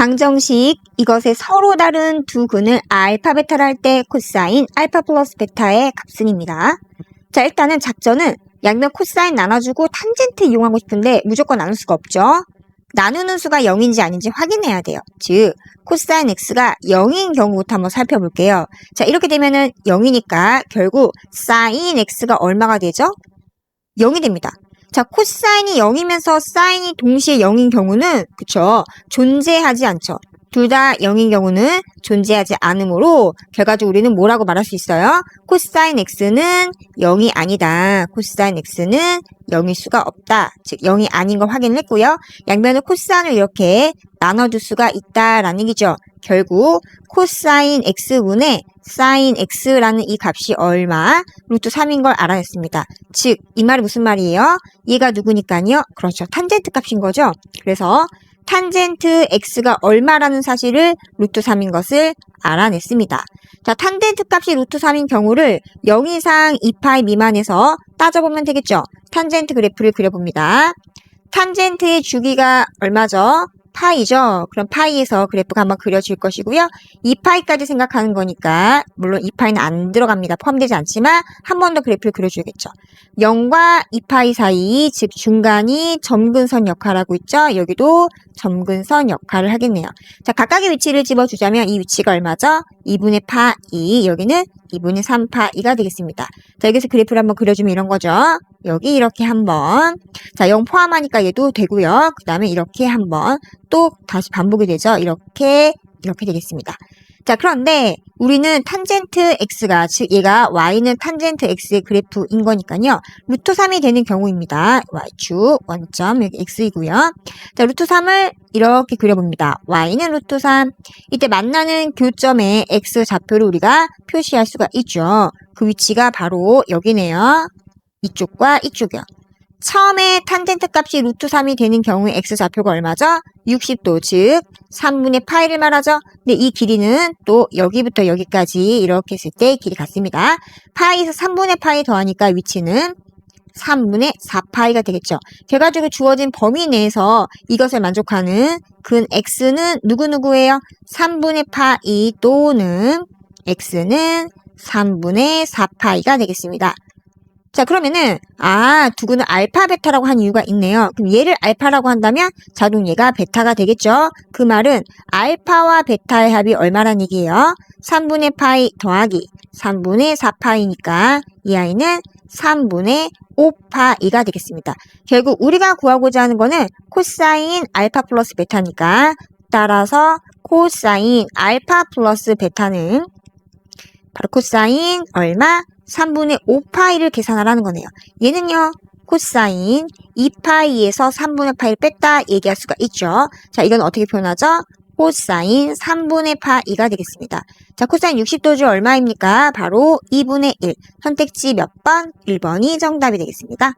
방정식 이것의 서로 다른 두 근을 알파 베타를 할 때 코사인 알파 플러스 베타의 값은입니다. 자 일단은 작전은 양면 코사인 나눠주고 탄젠트 이용하고 싶은데 무조건 나눌 수가 없죠. 나누는 수가 0인지 아닌지 확인해야 돼요. 즉 코사인 x가 0인 경우부터 한번 살펴볼게요. 자 이렇게 되면은 0이니까 결국 사인 x가 얼마가 되죠? 0이 됩니다. 자, 코사인이 0이면서 사인이 동시에 0인 경우는 그쵸 존재하지 않죠. 둘 다 0인 경우는 존재하지 않으므로 결과적으로 우리는 뭐라고 말할 수 있어요? 코사인 x는 0이 아니다. 코사인 x는 0일 수가 없다. 즉 0이 아닌 걸 확인했고요. 양면을 코사인을 이렇게 나눠줄 수가 있다라는 얘기죠. 결국 코사인 x분의 사인 x라는 이 값이 얼마? 루트 3인 걸 알아냈습니다. 즉, 이 말이 무슨 말이에요? 얘가 누구니까요? 그렇죠. 탄젠트 값인 거죠. 그래서 탄젠트 x가 얼마라는 사실을 루트 3인 것을 알아냈습니다. 자, 탄젠트 값이 루트 3인 경우를 0 이상 2파이 미만에서 따져보면 되겠죠. 탄젠트 그래프를 그려봅니다. 탄젠트의 주기가 얼마죠? 파이죠. 그럼 파이에서 그래프가 한번 그려질 것이고요. 2파이까지 생각하는 거니까 물론 2파이는 안 들어갑니다. 포함되지 않지만 한 번 더 그래프를 그려줘야겠죠. 0과 2파이 사이 즉 중간이 점근선 역할하고 있죠. 여기도 점근선 역할을 하겠네요. 자 각각의 위치를 집어주자면 이 위치가 얼마죠? 2분의 파이 여기는 2분의 3파이가 되겠습니다. 자 여기서 그래프를 한번 그려주면 이런 거죠. 여기 이렇게 한번 자 0 포함하니까 얘도 되고요. 그 다음에 이렇게 한번 또 다시 반복이 되죠. 이렇게 이렇게 되겠습니다. 자 그런데 우리는 탄젠트 x가 즉 얘가 y는 탄젠트 x의 그래프인 거니까요. 루트 3이 되는 경우입니다. y축 원점 여기 x이고요. 자 루트 3을 이렇게 그려봅니다. y는 루트 3 이때 만나는 교점의 x 좌표를 우리가 표시할 수가 있죠. 그 위치가 바로 여기네요. 이쪽과 이쪽이요. 처음에 탄젠트 값이 루트 3이 되는 경우에 x좌표가 얼마죠? 60도, 즉 3분의 파이를 말하죠. 근데 이 길이는 또 여기부터 여기까지 이렇게 했을 때 길이 같습니다. 파이에서 3분의 파이 더하니까 위치는 3분의 4파이가 되겠죠. 결과적으로 주어진 범위 내에서 이것을 만족하는 근 x는 누구누구예요? 3분의 파이 또는 x는 3분의 4파이가 되겠습니다. 자, 그러면은, 아, 두근은 알파, 베타라고 한 이유가 있네요. 그럼 얘를 알파라고 한다면 자동 얘가 베타가 되겠죠? 그 말은 알파와 베타의 합이 얼마란 얘기예요? 3분의 파이 더하기 3분의 4파이니까 이 아이는 3분의 5파이가 되겠습니다. 결국 우리가 구하고자 하는 거는 코사인 알파 플러스 베타니까 따라서 코사인 알파 플러스 베타는 바로 코사인 얼마? 3분의 5파이를 계산하라는 거네요. 얘는요. 코사인 2파이에서 3분의 파이를 뺐다 얘기할 수가 있죠. 자, 이건 어떻게 표현하죠? 코사인 3분의 파이가 되겠습니다. 자, 코사인 60도주 얼마입니까? 바로 2분의 1. 선택지 몇 번? 1번이 정답이 되겠습니다.